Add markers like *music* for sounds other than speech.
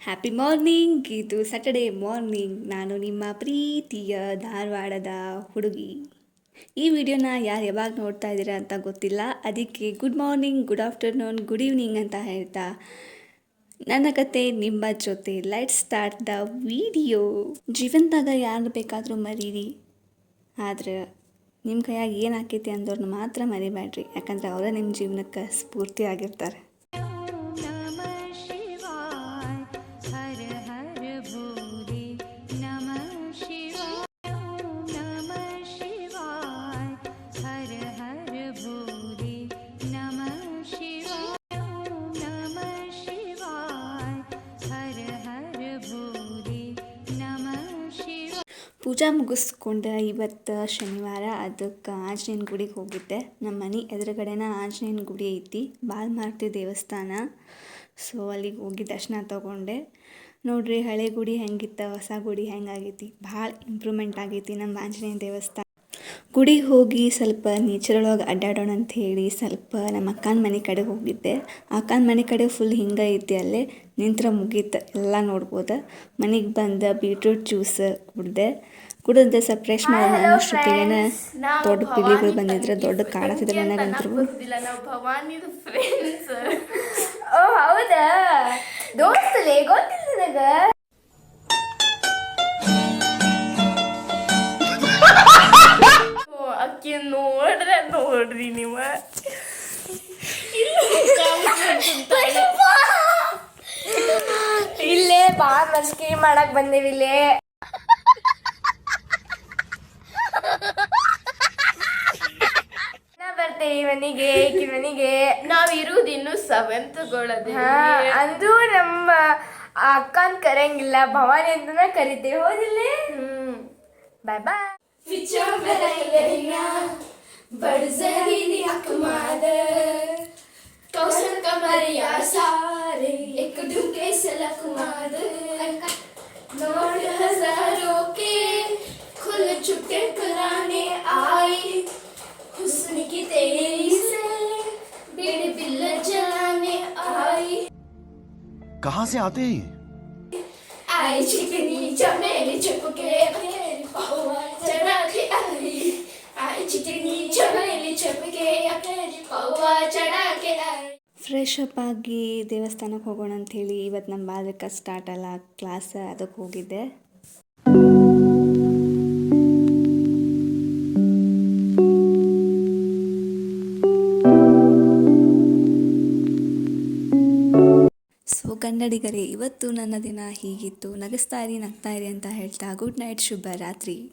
Happy morning ಇದು Saturday morning ನಾನು ನಿಮ್ಮ ಪ್ರೀತಿಯ ಧಾರವಾಡದ ಹುಡುಗಿ. ಈ ವಿಡಿಯೋನ ಯಾರು ಯಾವಾಗ ನೋಡ್ತಾ ಇದ್ದೀರಾ ಅಂತ ಗೊತ್ತಿಲ್ಲ. ಅದಕ್ಕೆ good morning good afternoon good evening ಅಂತ ಹೇಳ್ತಾ ನನ್ನ ಕತೆ ನಿಮ್ಮ ಜೊತೆ. ಲೈಟ್ ಸ್ಟಾರ್ಟ್ ದ ವಿಡಿಯೋ ಜೀವನದಾಗ ಯಾರು ಬೇಕಾದರೂ ಮರೀರಿ. ಆದ್ರೆ ನಿಮ್ಮ ಕೈಯಾಗ ಏನು ಆಕೈತಿ ಅಂದವ್ರನ್ನ ಮಾತ್ರ ಮರಿಬೇಡ್ರಿ ಯಾಕಂದ್ರೆ ಅವರೇ ನಿಮ್ಮ ಜೀವನಕ್ಕೆ ಸ್ಫೂರ್ತಿ ಆಗಿರ್ತಾರೆ. ಪೂಜಾ ಮುಗಿಸ್ಕೊಂಡೆ ಇವತ್ತು ಶನಿವಾರ, ಅದಕ್ಕೆ ಆಂಜನೇಯನ ಗುಡಿಗೆ ಹೋಗಿದ್ದೆ. ನಮ್ಮ ಮನೆ ಎದುರುಗಡೆನ ಆಂಜನೇಯನ ಗುಡಿ ಐತಿ, ಬಾಲ್ಮಾರ್ತಿ ದೇವಸ್ಥಾನ. ಸೊ ಅಲ್ಲಿಗೆ ಹೋಗಿ ದರ್ಶನ ತಗೊಂಡೆ. ನೋಡ್ರಿ ಹಳೆ ಗುಡಿ ಹೆಂಗಿತ್ತು, ಹೊಸ ಗುಡಿ ಹೆಂಗಾಗೈತಿ, ಭಾಳ ಇಂಪ್ರೂವ್ಮೆಂಟ್ ಆಗೈತಿ ನಮ್ಮ ಆಂಜನೇಯ ದೇವಸ್ಥಾನ. ಗುಡಿಗೆ ಹೋಗಿ ಸ್ವಲ್ಪ ನೇಚರ್ ಒಳಗೆ ಅಡ್ಡಾಡೋಣ ಅಂತ ಹೇಳಿ ಸ್ವಲ್ಪ ನಮ್ಮ ಅಕ್ಕನ ಮನೆ ಕಡೆ ಹೋಗಿದ್ದೆ. ಅಕ್ಕನ ಮನೆ ಕಡೆ ಫುಲ್ ಹಿಂಗೆ ಐತಿ ಅಲ್ಲೇ ನಿಂತ್ರ ಮುಗೀತು. ಎಲ್ಲ ನೋಡ್ಬೋದು. ಮನೆಗೆ ಬಂದ ಬೀಟ್ರೂಟ್ ಜ್ಯೂಸ್ ಕುಡ್ದೆ. ಕುಡಿದ್ರೆ ಸ್ವಲ್ಪ ಫ್ರೆಶ್ ಮಾಡೋಣ ಅನ್ನೋಷ್ಟೊತ್ತಿಗೇನೆ ದೊಡ್ಡ ಪಿಲಿಗಳು ಬಂದಿದ್ರೆ ದೊಡ್ಡ ಕಾಡತ್ತಿದ್ರೆ ನನಗಂತರು *laughs* ಹೌದಾ? ದೋಸ್ತಲೇ ಗೊತ್ತಿಲ್ಲ. ನೋಡ್ರೆ ನೀವು. ಇಲ್ಲೇ ಬಾ ಮಸ್ಕಿ ಮಾಡಕ್ ಬಂದೇವಿ ಇಲ್ಲೇ. ಇವನಿಗೆ ಬರ್ತೇವಿ ಮನೆಗೆ ಈಕಿ ಮನೆಗೆ ನಾವ್ ಇರುವುದು ಇನ್ನು ಸೆವೆಂತ್ ಅದು ನಮ್ಮ ಅಕ್ಕನ್ ಕರೆಯಂಗಿಲ್ಲ ಭವಾನಿ ಅಂತನ ಕರಿತೇವೆ ಹೋದಿಲ್ಲ. ಹ್ಮ್. ಬಾಯ್ ಬಾಯ್ एक मार नोट हज़ारों के खुल चुके कराने आई हुस्न की तेरी से बेड़े बिल्ल जलाने आई कहाँ से आते हैं? आई चिकनी चमेली चुपके ಫ್ರೆಶ್ ಅಪ್ ಆಗಿ ದೇವಸ್ಥಾನಕ್ಕೆ ಹೋಗೋಣ ಅಂಥೇಳಿ ಇವತ್ತು ನಮ್ಮ ಬಾಲಕ ಸ್ಟಾರ್ಟ್ ಅಲ್ಲ ಕ್ಲಾಸ್ ಅದಕ್ಕೆ ಹೋಗಿದ್ದೆ. ಸೊ ಕನ್ನಡಿಗರೇ, ಇವತ್ತು ನನ್ನ ದಿನ ಹೀಗಿತ್ತು. ನಗಿಸ್ತಾ ಇರಿ, ನಗ್ತಾ ಇರಿ ಅಂತ ಹೇಳ್ತಾ ಗುಡ್ ನೈಟ್ ಶುಭ ರಾತ್ರಿ.